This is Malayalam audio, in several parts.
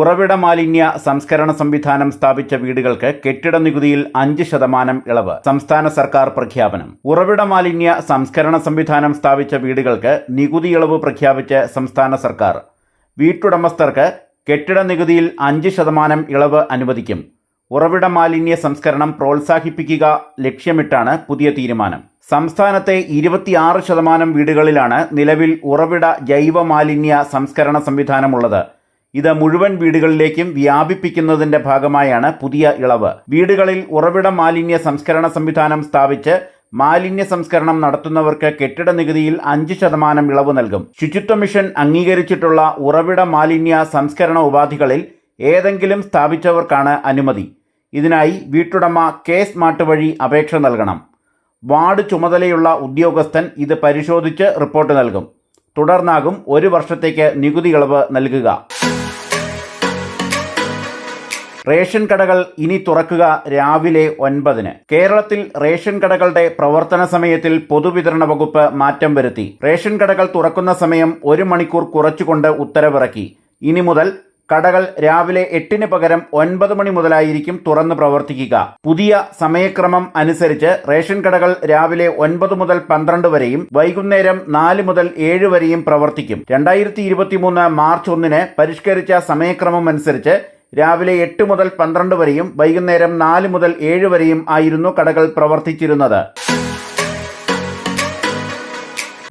ഉറവിട മാലിന്യ സംസ്കരണ സംവിധാനം സ്ഥാപിച്ച വീടുകൾക്ക് കെട്ടിട നികുതിയിൽ അഞ്ച് ശതമാനം ഇളവ്. സംസ്ഥാന സർക്കാർ പ്രഖ്യാപനം. ഉറവിട മാലിന്യ സംസ്കരണ സംവിധാനം സ്ഥാപിച്ച വീടുകൾക്ക് നികുതി ഇളവ് പ്രഖ്യാപിച്ച് സംസ്ഥാന സർക്കാർ. വീട്ടുടമസ്ഥർക്ക് കെട്ടിട നികുതിയിൽ അഞ്ച് ശതമാനം ഇളവ് അനുവദിക്കും. ഉറവിട മാലിന്യ സംസ്കരണം പ്രോത്സാഹിപ്പിക്കുക ലക്ഷ്യമിട്ടാണ് പുതിയ തീരുമാനം. സംസ്ഥാനത്തെ ഇരുപത്തിയാറ് ശതമാനം വീടുകളിലാണ് നിലവിൽ ഉറവിട ജൈവ മാലിന്യ സംസ്കരണ സംവിധാനമുള്ളത് ഇത് മുഴുവൻ വീടുകളിലേക്കും വ്യാപിപ്പിക്കുന്നതിന്റെ ഭാഗമായാണ് പുതിയ ഇളവ്. വീടുകളിൽ ഉറവിട മാലിന്യ സംസ്കരണ സംവിധാനം സ്ഥാപിച്ച് മാലിന്യ സംസ്കരണം നടത്തുന്നവർക്ക് കെട്ടിട നികുതിയിൽ അഞ്ച് ശതമാനം ഇളവ് നൽകും. ശുചിത്വ മിഷൻ അംഗീകരിച്ചിട്ടുള്ള ഉറവിട മാലിന്യ സംസ്കരണ ഉപാധികളിൽ ഏതെങ്കിലും സ്ഥാപിച്ചവർക്കാണ് അനുമതി. ഇതിനായി വീട്ടുടമ കെ സ്മാർട്ട് വഴി അപേക്ഷ നൽകണം. വാർഡ് ചുമതലയുള്ള ഉദ്യോഗസ്ഥൻ ഇത് പരിശോധിച്ച് റിപ്പോർട്ട് നൽകും. തുടർന്നാകും ഒരു വർഷത്തേക്ക് നികുതി ഇളവ് നൽകുക. റേഷൻ കടകൾ ഇനി തുറക്കുക രാവിലെ ഒൻപതിന്. കേരളത്തിൽ റേഷൻ കടകളുടെ പ്രവർത്തന സമയത്തിൽ പൊതുവിതരണ വകുപ്പ് മാറ്റം വരുത്തി. റേഷൻ കടകൾ തുറക്കുന്ന സമയം ഒരു മണിക്കൂർ കുറച്ചുകൊണ്ട് ഉത്തരവിറക്കി. ഇനി മുതൽ കടകൾ രാവിലെ എട്ടിന് പകരം ഒൻപത് മണി മുതലായിരിക്കും തുറന്ന് പ്രവർത്തിക്കുക. പുതിയ സമയക്രമം അനുസരിച്ച് റേഷൻ കടകൾ രാവിലെ ഒൻപത് മുതൽ പന്ത്രണ്ട് വരെയും വൈകുന്നേരം നാല് മുതൽ ഏഴ് വരെയും പ്രവർത്തിക്കും. രണ്ടായിരത്തി മാർച്ച് ഒന്നിന് പരിഷ്കരിച്ച സമയക്രമം അനുസരിച്ച് രാവിലെ എട്ട് മുതൽ പന്ത്രണ്ട് വരെയും വൈകുന്നേരം നാല് മുതൽ ഏഴ് വരെയും ആയിരുന്നു കടകൾ പ്രവർത്തിച്ചിരുന്നത്.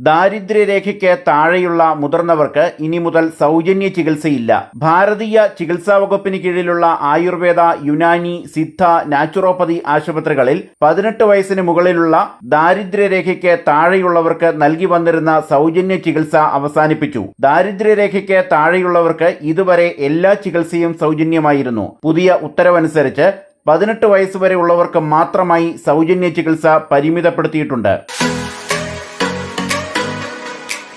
ദാരിദ്ര്യരേഖയ്ക്ക് താഴെയുള്ള മുതിർന്നവർക്ക് ഇനി മുതൽ സൗജന്യ ചികിത്സയില്ല. ഭാരതീയ ചികിത്സാ വകുപ്പിന് കീഴിലുള്ള ആയുർവേദ യുനാനി സിദ്ധ നാച്ചുറോപ്പതി ആശുപത്രികളിൽ പതിനെട്ട് വയസ്സിന് മുകളിലുള്ള ദാരിദ്ര്യരേഖയ്ക്ക് താഴെയുള്ളവർക്ക് നൽകി വന്നിരുന്ന സൗജന്യ ചികിത്സ അവസാനിപ്പിച്ചു. ദാരിദ്ര്യരേഖയ്ക്ക് താഴെയുള്ളവർക്ക് ഇതുവരെ എല്ലാ ചികിത്സയും സൗജന്യമായിരുന്നു. പുതിയ ഉത്തരവനുസരിച്ച് പതിനെട്ട് വയസ്സ് വരെ ഉള്ളവർക്ക് മാത്രമായി സൗജന്യ ചികിത്സ പരിമിതപ്പെടുത്തിയിട്ടുണ്ട്.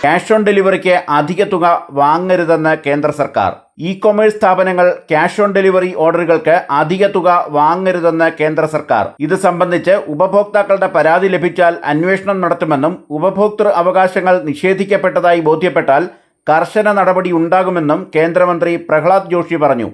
ക്യാഷ് ഓൺ ഡെലിവറിക്ക് അധിക തുക വാങ്ങരുതെന്ന് കേന്ദ്ര സർക്കാർ. ഇ കൊമേഴ്സ് സ്ഥാപനങ്ങൾ ക്യാഷ് ഓൺ ഡെലിവറി ഓർഡറുകൾക്ക് അധിക തുക വാങ്ങരുതെന്ന് കേന്ദ്ര സർക്കാർ. ഇത് സംബന്ധിച്ച് ഉപഭോക്താക്കളുടെ പരാതി ലഭിച്ചാൽ അന്വേഷണം നടത്തുമെന്നും ഉപഭോക്തൃ അവകാശങ്ങൾ നിഷേധിക്കപ്പെട്ടതായി ബോധ്യപ്പെട്ടാൽ കർശന നടപടി ഉണ്ടാകുമെന്നും കേന്ദ്രമന്ത്രി പ്രഹ്ലാദ് ജോഷി പറഞ്ഞു.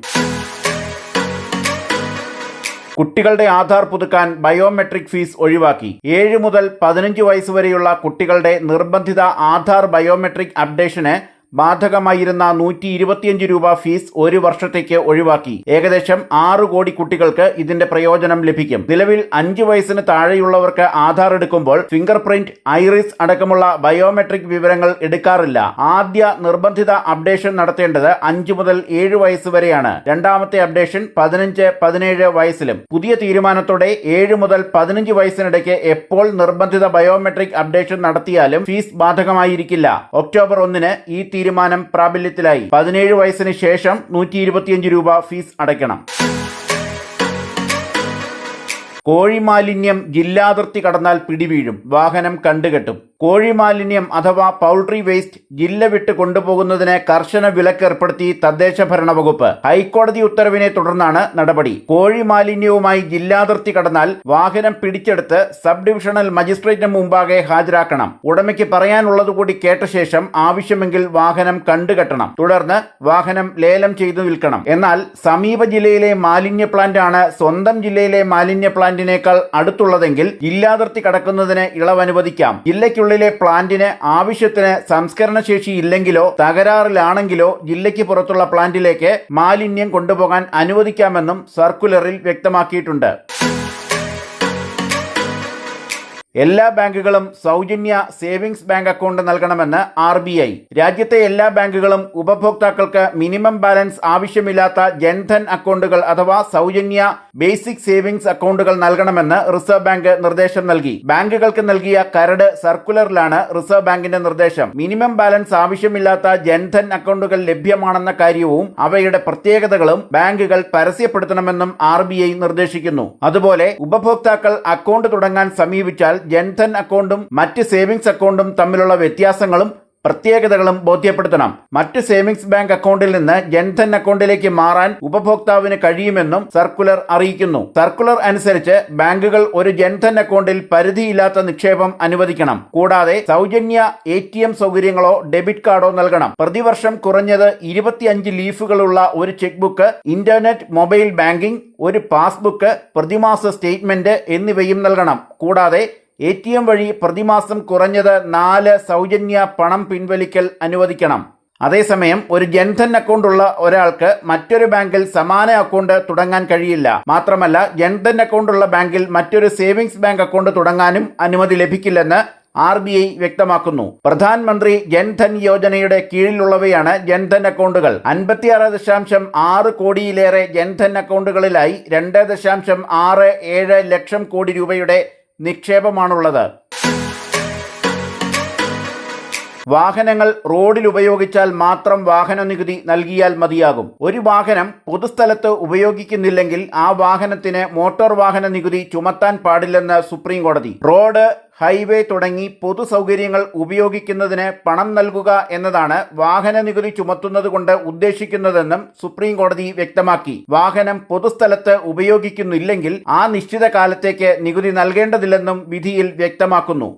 കുട്ടികളുടെ ആധാർ പുതുക്കാൻ ബയോമെട്രിക് ഫീസ് ഒഴിവാക്കി. ഏഴ് മുതൽ പതിനഞ്ച് വയസ്സ് വരെയുള്ള കുട്ടികളുടെ നിർബന്ധിത ആധാർ ബയോമെട്രിക് അപ്ഡേഷന് ബാധകമായിരുന്ന നൂറ്റി ഇരുപത്തിയഞ്ച് രൂപ ഫീസ് ഒരു വർഷത്തേക്ക് ഒഴിവാക്കി. ഏകദേശം ആറ് കോടി കുട്ടികൾക്ക് ഇതിന്റെ പ്രയോജനം ലഭിക്കും. നിലവിൽ അഞ്ച് വയസ്സിന് താഴെയുള്ളവർക്ക് ആധാർ എടുക്കുമ്പോൾ ഫിംഗർ പ്രിന്റ് ഐറിസ് അടക്കമുള്ള ബയോമെട്രിക് വിവരങ്ങൾ എടുക്കാറില്ല. ആദ്യ നിർബന്ധിത അപ്ഡേഷൻ നടത്തേണ്ടത് അഞ്ച് മുതൽ ഏഴ് വയസ്സ് വരെയാണ്. രണ്ടാമത്തെ അപ്ഡേഷൻ പതിനഞ്ച് പതിനേഴ് വയസ്സിലും. പുതിയ തീരുമാനത്തോടെ ഏഴ് മുതൽ പതിനഞ്ച് വയസ്സിനിടയ്ക്ക് എപ്പോൾ നിർബന്ധിത ബയോമെട്രിക് അപ്ഡേഷൻ നടത്തിയാലും ഫീസ് ബാധകമായിരിക്കില്ല. ഒക്ടോബർ ഒന്നിന് ഈ തീരുമാനം പ്രാബല്യത്തിലായി. പതിനേഴ് വയസ്സിന് ശേഷം നൂറ്റി ഇരുപത്തിയഞ്ച് രൂപ ഫീസ് അടയ്ക്കണം. കോഴിമാലിന്യം ജില്ലാതിർത്തി കടന്നാൽ പിടിവീഴും. വാഹനം കണ്ടുകെട്ടും. കോഴിമാലിന്യം അഥവാ പൗൾട്രി വേസ്റ്റ് ജില്ല വിട്ട് കൊണ്ടുപോകുന്നതിന് കർശന വിലക്കേർപ്പെടുത്തി തദ്ദേശ ഭരണ വകുപ്പ് ഹൈക്കോടതി ഉത്തരവിനെ തുടർന്നാണ് നടപടി. കോഴി മാലിന്യവുമായി ജില്ലാതിർത്തി കടന്നാൽ വാഹനം പിടിച്ചെടുത്ത് സബ് ഡിവിഷണൽ മജിസ്ട്രേറ്റിന് മുമ്പാകെ ഹാജരാക്കണം. ഉടമയ്ക്ക് പറയാനുള്ളത് കൂടി കേട്ട ശേഷം ആവശ്യമെങ്കിൽ വാഹനം കണ്ടുകെട്ടണം. തുടർന്ന് വാഹനം ലേലം ചെയ്തു വിൽക്കണം എന്നാൽ സമീപ ജില്ലയിലെ മാലിന്യ പ്ലാന്റ് ആണ് സ്വന്തം ജില്ലയിലെ മാലിന്യ പ്ലാന്റിനേക്കാൾ അടുത്തുള്ളതെങ്കിൽ ജില്ലാതിർത്തി കടക്കുന്നതിന് ഇളവ് അനുവദിക്കാം ജില്ലയ്ക്കുള്ളിലെ പ്ലാന്റിന് ആവശ്യത്തിന് സംസ്കരണ ശേഷി ഇല്ലെങ്കിലോ തകരാറിലാണെങ്കിലോ ജില്ലയ്ക്ക് പുറത്തുള്ള പ്ലാന്റിലേക്ക് മാലിന്യം കൊണ്ടുപോകാൻ അനുവദിക്കാമെന്നും സർക്കുലറിൽ വ്യക്തമാക്കിയിട്ടുണ്ട്. എല്ലാ ബാങ്കുകളും സൗജന്യ സേവിങ്സ് ബാങ്ക് അക്കൗണ്ട് നൽകണമെന്ന് ആർ ബി ഐ. രാജ്യത്തെ എല്ലാ ബാങ്കുകളും ഉപഭോക്താക്കൾക്ക് മിനിമം ബാലൻസ് ആവശ്യമില്ലാത്ത ജൻധൻ അക്കൗണ്ടുകൾ അഥവാ സൗജന്യ ബേസിക് സേവിങ്സ് അക്കൗണ്ടുകൾ നൽകണമെന്ന് റിസർവ് ബാങ്ക് നിർദ്ദേശം നൽകി. ബാങ്കുകൾക്ക് നൽകിയ കരട് സർക്കുലറിലാണ് റിസർവ് ബാങ്കിന്റെ നിർദ്ദേശം. മിനിമം ബാലൻസ് ആവശ്യമില്ലാത്ത ജൻധൻ അക്കൗണ്ടുകൾ ലഭ്യമാണെന്ന കാര്യവും അവയുടെ പ്രത്യേകതകളും ബാങ്കുകൾ പരസ്യപ്പെടുത്തണമെന്നും ആർ നിർദ്ദേശിക്കുന്നു. അതുപോലെ ഉപഭോക്താക്കൾ അക്കൗണ്ട് തുടങ്ങാൻ സമീപിച്ചാൽ ജൻധൻ അക്കൗണ്ടും മറ്റ് സേവിങ്സ് അക്കൗണ്ടും തമ്മിലുള്ള വ്യത്യാസങ്ങളും പ്രത്യേകതകളും ബോധ്യപ്പെടുത്തണം. മറ്റ് സേവിങ്സ് ബാങ്ക് അക്കൗണ്ടിൽ നിന്ന് ജൻധൻ അക്കൗണ്ടിലേക്ക് മാറാൻ ഉപഭോക്താവിന് കഴിയുമെന്നും സർക്കുലർ അറിയിക്കുന്നു. സർക്കുലർ അനുസരിച്ച് ബാങ്കുകൾ ഒരു ജൻധൻ അക്കൗണ്ടിൽ പരിധിയില്ലാത്ത നിക്ഷേപം അനുവദിക്കണം. കൂടാതെ സൗജന്യ എ സൗകര്യങ്ങളോ ഡെബിറ്റ് കാർഡോ നൽകണം. പ്രതിവർഷം കുറഞ്ഞത് ഇരുപത്തിയഞ്ച് ലീഫുകളുള്ള ഒരു cheque book internet mobile banking ഒരു പാസ്ബുക്ക് പ്രതിമാസ സ്റ്റേറ്റ്മെന്റ് എന്നിവയും നൽകണം. കൂടാതെ എ ടി എം വഴി പ്രതിമാസം കുറഞ്ഞത് നാല് സൗജന്യ പണം പിൻവലിക്കൽ അനുവദിക്കണം. അതേസമയം ഒരു ജൻധൻ അക്കൗണ്ടുള്ള ഒരാൾക്ക് മറ്റൊരു ബാങ്കിൽ സമാന അക്കൗണ്ട് തുടങ്ങാൻ കഴിയില്ല. മാത്രമല്ല ജൻധൻ അക്കൗണ്ടുള്ള ബാങ്കിൽ മറ്റൊരു സേവിങ്സ് ബാങ്ക് അക്കൗണ്ട് തുടങ്ങാനും അനുമതി ലഭിക്കില്ലെന്ന് ആർ ബി ഐ വ്യക്തമാക്കുന്നു. പ്രധാനമന്ത്രി ജൻധൻ യോജനയുടെ കീഴിലുള്ളവയാണ് ജൻധൻ അക്കൗണ്ടുകൾ. അൻപത്തിയാറ് ദശാംശം ആറ് കോടിയിലേറെ ജൻധൻ അക്കൗണ്ടുകളിലായി രണ്ട് ദശാംശം ആറ് ഏഴ് ലക്ഷം കോടി രൂപയുടെ നിക്ഷേപമാണുള്ളത്. വാഹനങ്ങൾ റോഡിൽ ഉപയോഗിച്ചാൽ മാത്രം വാഹന നികുതി നൽകിയാൽ മതിയാകും. ഒരു വാഹനം പൊതുസ്ഥലത്ത് ഉപയോഗിക്കുന്നില്ലെങ്കിൽ ആ വാഹനത്തിന് മോട്ടോർ വാഹന നികുതി ചുമത്താൻ പാടില്ലെന്ന് സുപ്രീം കോടതി റോഡ് ഹൈവേ തുടങ്ങി പൊതു സൗകര്യങ്ങൾ ഉപയോഗിക്കുന്നതിന് പണം നൽകുക എന്നതാണ് വാഹന നികുതി ചുമത്തുന്നത് കൊണ്ട് ഉദ്ദേശിക്കുന്നതെന്നും സുപ്രീം കോടതി വ്യക്തമാക്കി. വാഹനം പൊതുസ്ഥലത്ത് ഉപയോഗിക്കുന്നില്ലെങ്കിൽ ആ നിശ്ചിത കാലത്തേക്ക് നികുതി നൽകേണ്ടതില്ലെന്നും വിധിയിൽ വ്യക്തമാക്കുന്നു.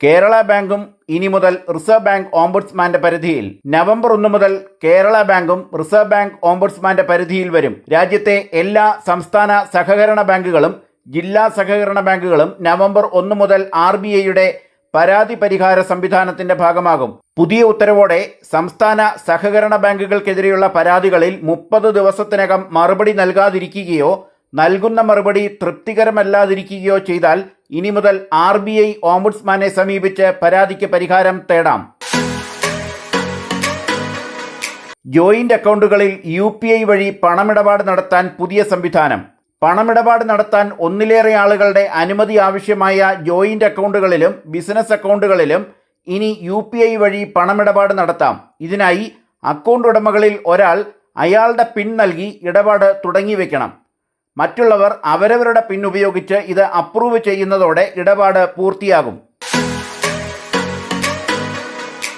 കേരള ബാങ്കും ഇനി മുതൽ റിസർവ് ബാങ്ക് ഓംബുഡ്സ്മാന്റെ പരിധിയിൽ നവംബർ ഒന്ന് മുതൽ കേരള ബാങ്കും റിസർവ് ബാങ്ക് ഓംബുഡ്സ്മാന്റെ പരിധിയിൽ വരും. രാജ്യത്തെ എല്ലാ സംസ്ഥാന സഹകരണ ബാങ്കുകളും ജില്ലാ സഹകരണ ബാങ്കുകളും നവംബർ ഒന്ന് മുതൽ ആർ ബി ഐയുടെ പരാതി പരിഹാര സംവിധാനത്തിന്റെ ഭാഗമാകും. പുതിയ ഉത്തരവോടെ സംസ്ഥാന സഹകരണ ബാങ്കുകൾക്കെതിരെയുള്ള പരാതികളിൽ മുപ്പത് ദിവസത്തിനകം മറുപടി നൽകാതിരിക്കുകയോ നൽകുന്ന മറുപടി തൃപ്തികരമല്ലാതിരിക്കുകയോ ചെയ്താൽ ഇനി മുതൽ ആർ ബി ഐ ഓംബുഡ്സ്മാനെ സമീപിച്ച് പരാതിക്ക് പരിഹാരം തേടാം. ജോയിന്റ് അക്കൗണ്ടുകളിൽ യു പി ഐ വഴി പണമിടപാട് നടത്താൻ പുതിയ സംവിധാനം. പണമിടപാട് നടത്താൻ ഒന്നിലേറെ ആളുകളുടെ അനുമതി ആവശ്യമായ ജോയിന്റ് അക്കൗണ്ടുകളിലും ബിസിനസ് അക്കൗണ്ടുകളിലും ഇനി യു പി ഐ വഴി പണമിടപാട് നടത്താം. ഇതിനായി അക്കൗണ്ട് ഉടമകളിൽ ഒരാൾ അയാളുടെ പിൻ നൽകി ഇടപാട് തുടങ്ങി വെക്കണം മറ്റുള്ളവർ അവരവരുടെ പിൻ ഉപയോഗിച്ച് ഇത് അപ്രൂവ് ചെയ്യുന്നതോടെ ഇടപാട് പൂർത്തിയാകും.